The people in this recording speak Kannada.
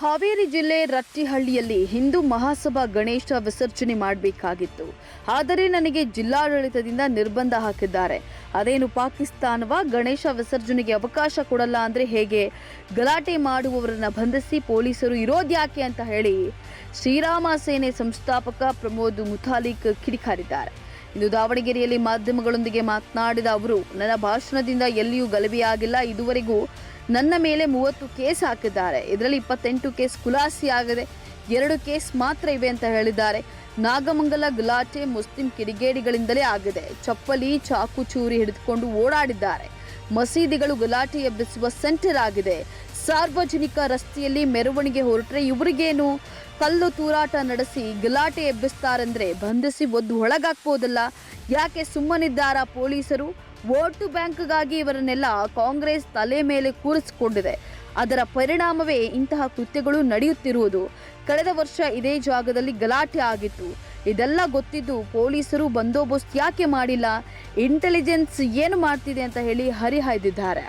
ಹಾವೇರಿ ಜಿಲ್ಲೆ ರಟ್ಟಿಹಳ್ಳಿಯಲ್ಲಿ ಹಿಂದೂ ಮಹಾಸಭಾ ಗಣೇಶ ವಿಸರ್ಜನೆ ಮಾಡಬೇಕಾಗಿತ್ತು. ಆದರೆ ನನಗೆ ಜಿಲ್ಲಾಡಳಿತದಿಂದ ನಿರ್ಬಂಧ ಹಾಕಿದ್ದಾರೆ. ಅದೇನು ಪಾಕಿಸ್ತಾನವ ಗಣೇಶ ವಿಸರ್ಜನೆಗೆ ಅವಕಾಶ ಕೊಡಲ್ಲ ಅಂದರೆ ಹೇಗೆ? ಗಲಾಟೆ ಮಾಡುವವರನ್ನು ಬಂಧಿಸಿ ಪೊಲೀಸರು ಇರೋದ್ಯಾಕೆ ಅಂತ ಹೇಳಿ ಶ್ರೀರಾಮ ಸೇನೆ ಸಂಸ್ಥಾಪಕ ಪ್ರಮೋದ್ ಮುತಾಲಿಕ್ ಕಿಡಿಕಾರಿದ್ದಾರೆ. ಇಂದು ದಾವಣಗೆರೆಯಲ್ಲಿ ಮಾಧ್ಯಮಗಳೊಂದಿಗೆ ಮಾತನಾಡಿದ ಅವರು, ನನ್ನ ಭಾಷಣದಿಂದ ಎಲ್ಲಿಯೂ ಗಲಭೆಯಾಗಿಲ್ಲ. ಇದುವರೆಗೂ ನನ್ನ ಮೇಲೆ ಮೂವತ್ತು ಕೇಸ್ ಹಾಕಿದ್ದಾರೆ. ಇದರಲ್ಲಿ ಇಪ್ಪತ್ತೆಂಟು ಕೇಸ್ ಖುಲಾಸೆಯಾಗಿದೆ ಎರಡು ಕೇಸ್ ಮಾತ್ರ ಇವೆ ಅಂತ ಹೇಳಿದ್ದಾರೆ. ನಾಗಮಂಗಲ, ಗಲಾಟೆ, ಮುಸ್ಲಿಂ ಕಿಡಿಗೇಡಿಗಳಿಂದಲೇ ಆಗಿದೆ. ಚಪ್ಪಲಿ, ಚಾಕು ಚೂರಿ ಹಿಡಿದುಕೊಂಡು ಓಡಾಡಿದ್ದಾರೆ. ಮಸೀದಿಗಳು ಗಲಾಟೆ ಎಬ್ಬಿಸುವ ಸೆಂಟರ್ ಆಗಿದೆ. ಸಾರ್ವಜನಿಕ ರಸ್ತೆಯಲ್ಲಿ ಮೆರವಣಿಗೆ ಹೊರಟ್ರೆ ಇವರಿಗೇನು? ಕಲ್ಲು ತೂರಾಟ ನಡೆಸಿ ಗಲಾಟೆ ಎಬ್ಬಿಸ್ತಾರಂದ್ರೆ ಬಂಧಿಸಿ ಒದ್ದು ಒಳಗಾಗ್ಬೋದಲ್ಲ. ಯಾಕೆ ಸುಮ್ಮನಿದ್ದಾರಾ ಪೊಲೀಸರು? ವೋಟು ಬ್ಯಾಂಕ್ಗಾಗಿ ಇವರನ್ನೆಲ್ಲ ಕಾಂಗ್ರೆಸ್ ತಲೆ ಮೇಲೆ ಕೂರಿಸಿಕೊಂಡಿದೆ. ಅದರ ಪರಿಣಾಮವೇ ಇಂತಹ ಕೃತ್ಯಗಳು ನಡೆಯುತ್ತಿರುವುದು. ಕಳೆದ ವರ್ಷ ಇದೇ ಜಾಗದಲ್ಲಿ ಗಲಾಟೆ ಆಗಿತ್ತು. ಇದೆಲ್ಲ ಗೊತ್ತಿದ್ದು ಪೊಲೀಸರು ಬಂದೋಬಸ್ತ್ ಯಾಕೆ ಮಾಡಿಲ್ಲ? ಇಂಟೆಲಿಜೆನ್ಸ್ ಏನು ಮಾಡ್ತಿದೆ ಅಂತ ಹೇಳಿ ಹರಿಹಾಯ್ದಿದ್ದಾರೆ.